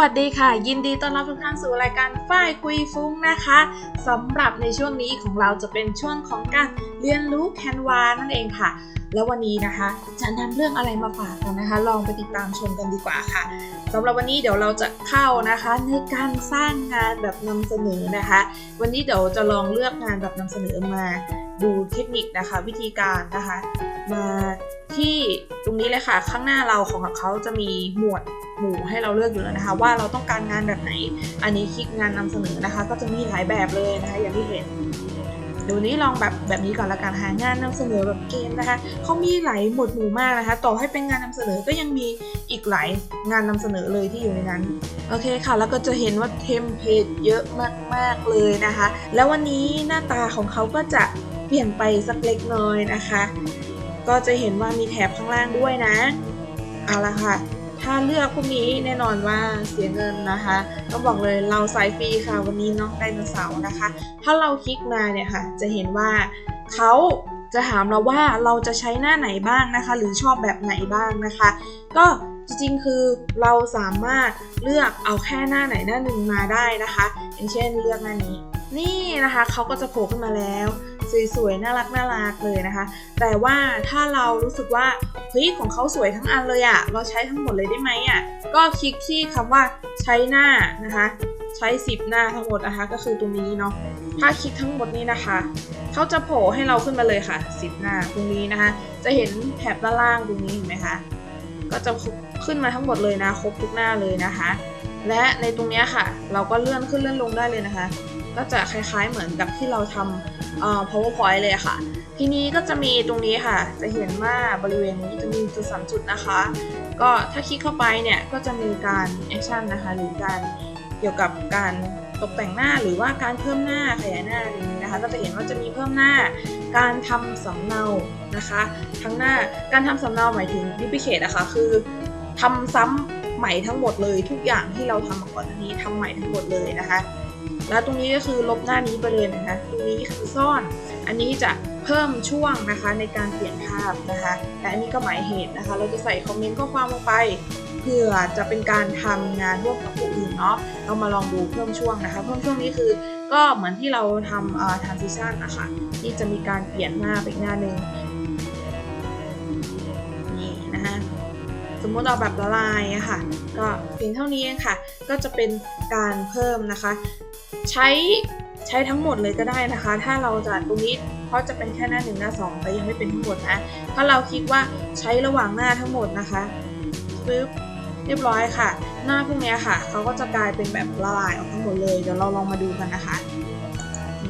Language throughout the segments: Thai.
วัสดีค่ะ ยินดีต้อนรับทุกท่านสู่รายการฝ้ายคุยฟุ้งนะคะสำหรับในช่วงนี้ของเราจะเป็นช่วงของการเรียนรู้แคนวานั่นเองค่ะ แล้ววันนี้นะคะจะนำเรื่องอะไรมาฝากกันนะคะ ลองไปติดตามชมกันดีกว่าค่ะสำหรับวันนี้เดี๋ยวเราจะเข้านะคะในการสร้างงานแบบนำเสนอนะคะ วันนี้เดี๋ยวจะลองเลือกงานแบบนำเสนอมาดูเทคนิคนะคะ วิธีการนะคะ มา ที่ตรงนี้เลยค่ะ ข้างหน้าเราของเขาจะมีหมวดหมู่ให้เราเลือกอยู่แล้วนะคะ ว่าเราต้องการงานแบบไหน อันนี้คลิกงานนำเสนอนะคะ ก็จะมีหลายแบบเลยนะคะ อย่างที่เห็นเดี๋ยวนี้ลองแบบแบบนี้ก่อนละกันหางานนำเสนอแบบเกมนะคะเขามีหลายหมวดหมู่มากนะคะ ต่อให้เป็นงานนำเสนอก็ยังมีอีกหลายงานนำเสนอเลยที่อยู่ในนั้นโอเคค่ะ แล้วก็จะเห็นว่าเทมเพลตเยอะมากๆเลยนะคะ แล้ววันนี้หน้าตาของเขาก็จะเปลี่ยนไปสักเล็กน้อยนะคะ ก็จะเห็นว่ามีแถบข้างล่างด้วยนะ เอาละค่ะ ถ้าเลือกพวกนี้แน่นอนว่าเสียเงินนะคะต้องบอกเลยเราสายฟรีค่ะวันนี้น้องไดโนเสาร์นะคะ ถ้าเราคลิกมาเนี่ยค่ะ จะเห็นว่าเขาจะถามเราว่าเราจะใช้หน้าไหนบ้างนะคะ หรือชอบแบบไหนบ้างนะคะ ก็จริงๆคือเราสามารถเลือกเอาแค่หน้าไหนหน้าหนึ่งมาได้นะคะ อย่างเช่นเลือกหน้านี้ นี่นะคะเขาก็จะโผล่ขึ้นมาแล้ว สวยๆน่ารักน่ารักเลยนะคะ แต่ว่าถ้าเรารู้สึกว่าเฮ้ยของเขาสวยทั้งอันเลยอะเราใช้ทั้งหมดเลยได้ไหมอะก็คลิกที่คำว่าใช้หน้านะคะ ใช้ 10 หน้าทั้งหมดนะคะ ก็คือตรงนี้เนาะถ้าคลิกทั้งหมดนี้นะคะเขาจะโผล่ให้เราขึ้นมาเลยค่ะ 10 หน้าตรงนี้นะคะ จะเห็นแถบด้านล่างตรงนี้เห็นไหมคะก็จะขึ้นมาทั้งหมดเลยนะครบทุกหน้าเลยนะคะ และในตรงเนี้ยค่ะ เราก็เลื่อนขึ้นเลื่อนลงได้เลยนะคะ ก็จะคล้ายๆเหมือนกับที่เราทำเอ่อ powerpoint เลยค่ะ ทีนี้ก็จะมีตรงนี้ค่ะ จะเห็นว่าบริเวณนี้จะมีจุดสามจุดนะคะ ก็ถ้าคลิกเข้าไปเนี่ยก็จะมีการแอคชั่นนะคะหรือการเกี่ยวกับการตกแต่งหน้าหรือว่าการเพิ่มหน้าขยายหน้าอย่างนี้นะคะ ก็จะเห็นว่าจะมีเพิ่มหน้า การทำสำเนานะคะ ทั้งหน้าการทำสำเนาหมายถึง duplicate นะคะคือทำซ้ำใหม่ทั้งหมดเลยทุกอย่างที่เราทำมาก่อนนนี้ทำใหม่ทั้งหมดเลยนะคะ แล้วตรงนี้ก็คือลบหน้านี้ไปเลยนะคะตรงนี้คือซ่อน อันนี้จะเพิ่มช่วงนะคะในการเปลี่ยนภาพนะคะและอันนี้ก็หมายเหตุนะคะ เราจะใส่คอมเมนต์ข้อความลงไปเพื่อจะเป็นการทำงานร่วมกับผู้อื่นเนาะเรามาลองดูเพิ่มช่วงนะคะ เพิ่มช่วงนี้คือก็เหมือนที่เราทำเอ่อ transition นะคะที่จะมีการเปลี่ยนหน้าไปหน้าหนึ่งนี่นะคะสมมติเอาแบบละลายอะค่ะ ก็เพียงเท่านี้เองค่ะ ก็จะเป็นการเพิ่มนะคะ ใช้ใช้ทั้งหมดเลยก็ได้นะคะ ถ้าเราจะตรงนี้เพราะจะเป็นแค่หน้าหนึ่งหน้าสองแต่ยังไม่เป็นทั้งหมดนะ ถ้าเราคิดว่าใช้ระหว่างหน้าทั้งหมดนะคะปึ๊บเรียบร้อยค่ะ หน้าพวกนี้ค่ะเขาก็จะกลายเป็นแบบละลายออกทั้งหมดเลยเดี๋ยวเราลองมาดูกันนะคะ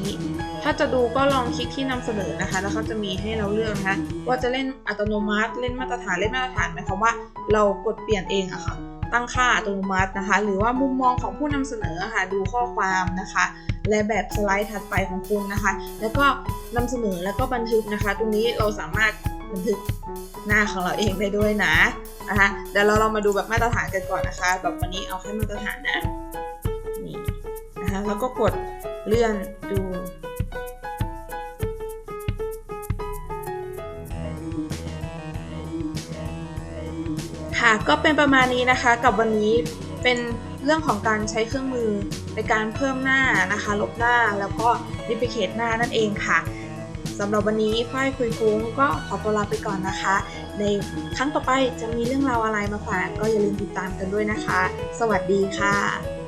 นี่ถ้าจะดูก็ลองคลิกที่นำเสนอนะคะ แล้วเขาจะมีให้เราเลือกนะคะว่าจะเล่นอัตโนมัติ เล่นมาตรฐานเล่นมาตรฐานหมายความว่าเรากดเปลี่ยนเองอะค่ะ ตั้งค่าอัตโนมัตินะคะ หรือว่ามุมมองของผู้นำเสนอค่ะดูข้อความนะคะ และแบบสไลด์ถัดไปของคุณนะคะ แล้วก็นำเสนอแล้วก็บันทึกนะคะ ตรงนี้เราสามารถบันทึกหน้าของเราเองได้ด้วยนะนะคะเดี๋ยวเราเรามาดูแบบมาตรฐานกันก่อนนะคะ แบบวันนี้เอาแค่มาตรฐานนะนี่นะคะแล้วก็กดเลื่อนดู ค่ะก็เป็นประมาณนี้นะคะกับวันนี้เป็นเรื่องของการใช้เครื่องมือในการเพิ่มหน้านะคะ ลบหน้าแล้วก็ดิพิเคทหน้านั่นเองค่ะสำหรับวันนี้ฝ้ายคุยฟุ้งก็ขอตัวลาไปก่อนนะคะ ในครั้งต่อไปจะมีเรื่องราวอะไรมาฝากก็อย่าลืมติดตามกันด้วยนะคะ สวัสดีค่ะ